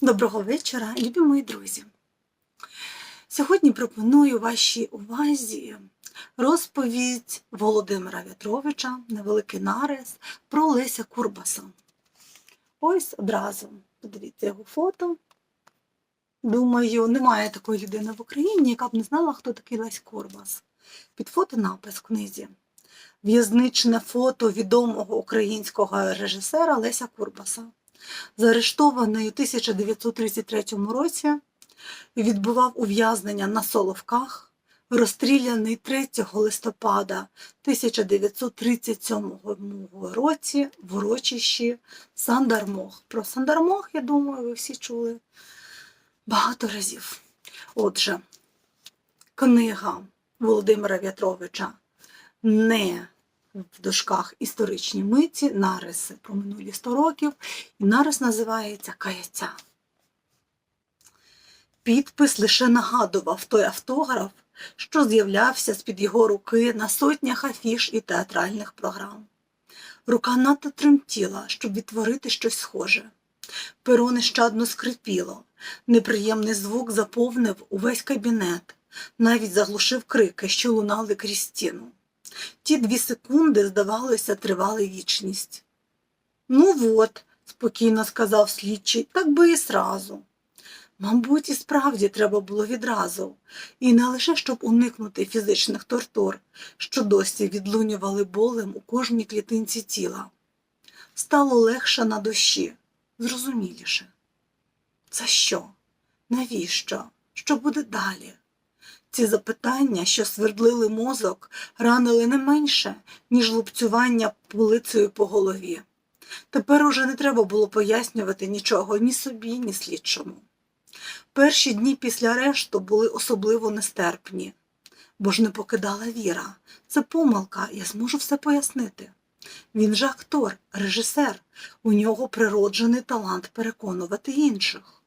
Доброго вечора, любі мої друзі. Сьогодні пропоную вашій увазі розповідь Володимира В'ятровича, невеликий нарис про Леся Курбаса. Ось одразу подивіться його фото. Думаю, немає такої людини в Україні, яка б не знала, хто такий Лесь Курбас. Під фото напис в книзі. В'язничне фото відомого українського режисера Леся Курбаса заарештований у 1933 році, відбував ув'язнення на Соловках, розстріляний 3 листопада 1937 році в урочищі Сандармох. Про Сандармох, я думаю, ви всі чули багато разів. Отже, книга Володимира В'ятровича не в дужках історичні миті, нариси про минулі 100 років, і нарис називається Каяця. Підпис лише нагадував той автограф, що з'являвся з-під його руки на сотнях афіш і театральних програм. Рука надто тремтіла, щоб відтворити щось схоже. Перо нещадно скрипіло, неприємний звук заповнив увесь кабінет, навіть заглушив крики, що лунали крізь стіну. Ті дві секунди, здавалося, тривали вічність. Ну от, спокійно сказав слідчий, так би і сразу. Мабуть, і справді треба було відразу, і не лише щоб уникнути фізичних тортур, що досі відлунювали болем у кожній клітинці тіла. Стало легше на душі, зрозуміліше. За що? Навіщо? Що буде далі? Ці запитання, що свердлили мозок, ранили не менше, ніж лупцювання полицею по голові. Тепер уже не треба було пояснювати нічого ні собі, ні слідчому. Перші дні після арешту були особливо нестерпні, бо ж не покидала віра. Це помилка, я зможу все пояснити. Він же актор, режисер, у нього природжений талант переконувати інших.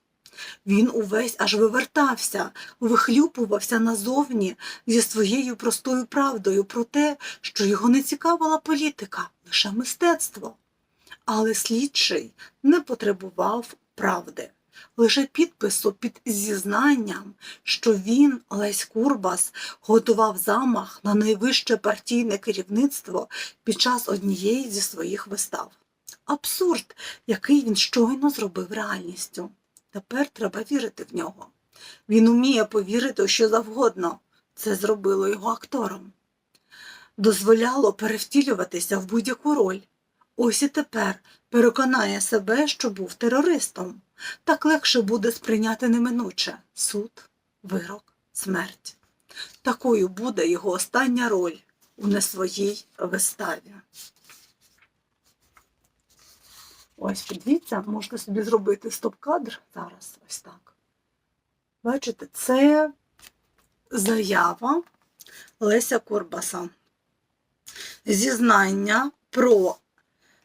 Він увесь аж вивертався, вихлюпувався назовні зі своєю простою правдою про те, що його не цікавила політика, лише мистецтво. Але слідчий не потребував правди, лише підпису під зізнанням, що він, Лесь Курбас, готував замах на найвище партійне керівництво під час однієї зі своїх вистав. Абсурд, який він щойно зробив реальністю. Тепер треба вірити в нього. Він уміє повірити у що завгодно. Це зробило його актором. Дозволяло перевтілюватися в будь-яку роль. Ось і тепер переконає себе, що був терористом. Так легше буде сприйняти неминуче суд, вирок, смерть. Такою буде його остання роль у не своїй виставі. Ось, подивіться, можете собі зробити стоп-кадр зараз, ось так. Бачите, це заява Леся Курбаса. Зізнання про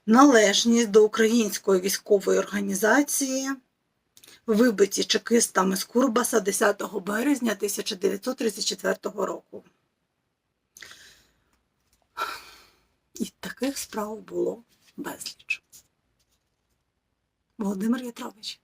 належність до української військової організації, вибиті чекистами з Курбаса 10 березня 1934 року. І таких справ було безліч. Володимир Ятрович.